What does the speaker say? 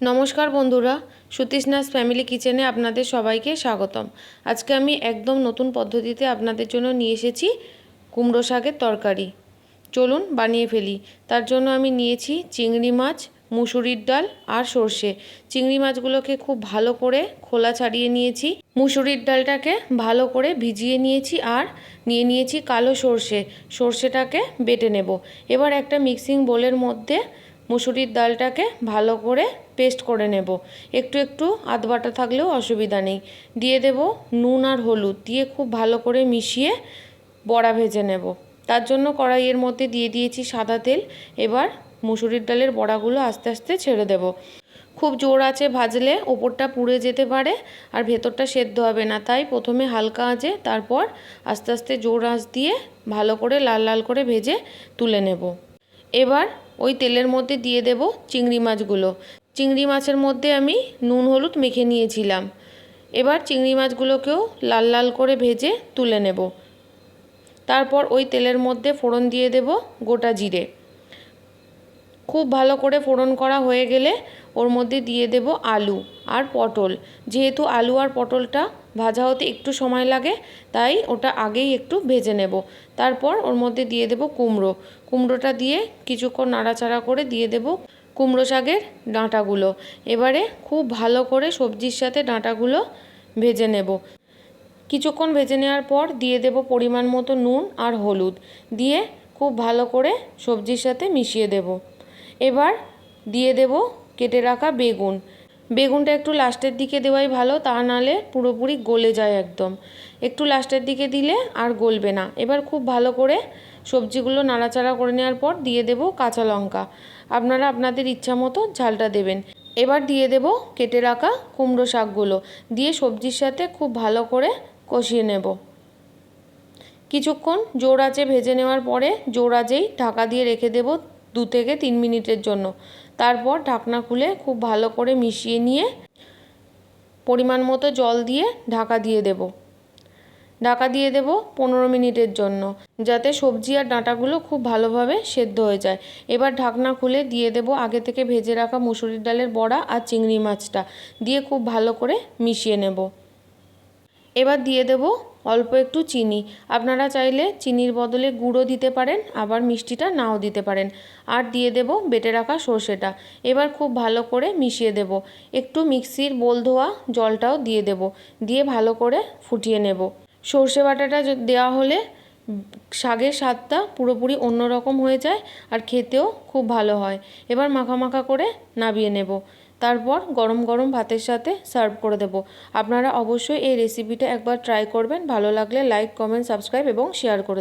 নমস্কার বন্ধুরা, সুতৃষ্ণাস ফ্যামিলি কিচেনে আপনাদের সবাইকে স্বাগতম। আজকে আমি একদম নতুন পদ্ধতিতে আপনাদের জন্য নিয়ে এসেছি কুমড়ো শাকের তরকারি। চলুন বানিয়ে ফেলি। তার জন্য আমি নিয়েছি চিংড়ি মাছ, মুসুরির ডাল আর সর্ষে। চিংড়ি মাছগুলোকে খুব ভালো করে খোলা ছাড়িয়ে নিয়েছি। মুসুরির ডালটাকে ভালো করে ভিজিয়ে নিয়েছি আর নিয়ে নিয়েছি কালো সর্ষে। সর্ষেটাকে বেটে নেব। এবার একটা মিক্সিং বোলের মধ্যে মুসুরির ডালটাকে ভালো করে পেস্ট করে নেব। একটু একটু আধ বাটা থাকলেও অসুবিধা নেই। দিয়ে দেব নুন আর হলুদ দিয়ে খুব ভালো করে মিশিয়ে বড়া ভেজে নেব। তার জন্য কড়াইয়ের মধ্যে দিয়ে দিয়েছি সাদা তেল। এবার মুসুরির ডালের বড়াগুলো আস্তে আস্তে ছেড়ে দেব। খুব জোর আছে ভাজলে ওপরটা পুড়ে যেতে পারে আর ভেতরটা সেদ্ধ হবে না। তাই প্রথমে হালকা আঁচে তারপর আস্তে আস্তে জোর আঁচ দিয়ে ভালো করে লাল লাল করে ভেজে তুলে নেব। এবার ওই তেলের মধ্যে দিয়ে দেব চিংড়ি মাছগুলো। চিংড়ি মাছের মধ্যে আমি নুন, হলুদ মেখে নিয়েছিলাম। এবার চিংড়ি মাছগুলোকেও লাল লাল করে ভেজে তুলে নেব। তারপর ওই তেলের মধ্যে ফোড়ন দিয়ে দেব গোটা জিরে। খুব ভালো করে ফোড়ন করা হয়ে গেলে ওর মধ্যে দিয়ে দেব আলু আর পটল। যেহেতু আলু আর পটলটা ভাজা হতে একটু সময় লাগে, তাই ওটা আগেই একটু ভেজে নেব। তারপর ওর মধ্যে দিয়ে দেব কুমড়ো। কুমড়োটা দিয়ে কিছুক্ষণ নাড়াচাড়া করে দিয়ে দেব কুমড়ো শাকের ডাঁটাগুলো। এবারে খুব ভালো করে সবজির সাথে ডাঁটাগুলো ভেজে নেব। কিছুক্ষণ ভেজে নেওয়ার পর দিয়ে দেব পরিমাণ মতো নুন আর হলুদ। দিয়ে খুব ভালো করে সবজির সাথে মিশিয়ে দেব। এবার দিয়ে দেব কেটে রাখা বেগুন। বেগুনটা একটু লাস্টের দিকে দেওয়াই ভালো, তা নাহলে পুরোপুরি গলে যায় একদম। একটু লাস্টের দিকে দিলে আর গলবে না। এবার খুব ভালো করে সবজিগুলো নাড়াচাড়া করে নেওয়ার পর দিয়ে দেব কাঁচা লঙ্কা। আপনারা আপনাদের ইচ্ছা মতো ঝালটা দেবেন। এবার দিয়ে দেব কেটে রাখা কুমড়ো শাকগুলো। দিয়ে সবজির সাথে খুব ভালো করে কষিয়ে নেব। কিছুক্ষণ জোর আঁচে ভেজে নেওয়ার পরে জোর আঁচেই ঢাকা দিয়ে রেখে দেব দু থেকে তিন মিনিটের জন্য। তারপর ঢাকনা খুলে খুব ভালো করে মিশিয়ে নিয়ে পরিমাণ মতো জল দিয়ে ঢাকা দিয়ে দেব। ঢাকা দিয়ে দেব পনেরো মিনিটের জন্য, যাতে সবজি আর ডাঁটাগুলো খুব ভালোভাবে সেদ্ধ হয়ে যায়। এবার ঢাকনা খুলে দিয়ে দেব আগে থেকে ভেজে রাখা মুসুরির ডালের বড়া আর চিংড়ি মাছটা, দিয়ে খুব ভালো করে মিশিয়ে নেব। এবার দিয়ে দেব অল্প একটু চিনি। আপনারা চাইলে চিনির বদলে গুঁড়ো দিতে পারেন, আবার মিষ্টিটা নাও দিতে পারেন। আর দিয়ে দেব বেটে রাখা সর্ষেটা। এবার খুব ভালো করে মিশিয়ে দেব। একটু মিক্সির বোল ধোয়া জলটাও দিয়ে দেব। দিয়ে ভালো করে ফুটিয়ে নেব। সর্ষে বাটাটা দেওয়া হলে শাকের স্বাদটা পুরোপুরি অন্যরকম হয়ে যায় আর খেতেও খুব ভালো হয়। এবার মাখা মাখা করে নাবিয়ে নেব। তারপর গরম গরম ভাতের সাথে সার্ভ করে দেব। আপনারা অবশ্যই এই রেসিপিটা একবার ট্রাই করবেন। ভালো লাগলে লাইক কমেন্ট সাবস্ক্রাইব এবং শেয়ার করে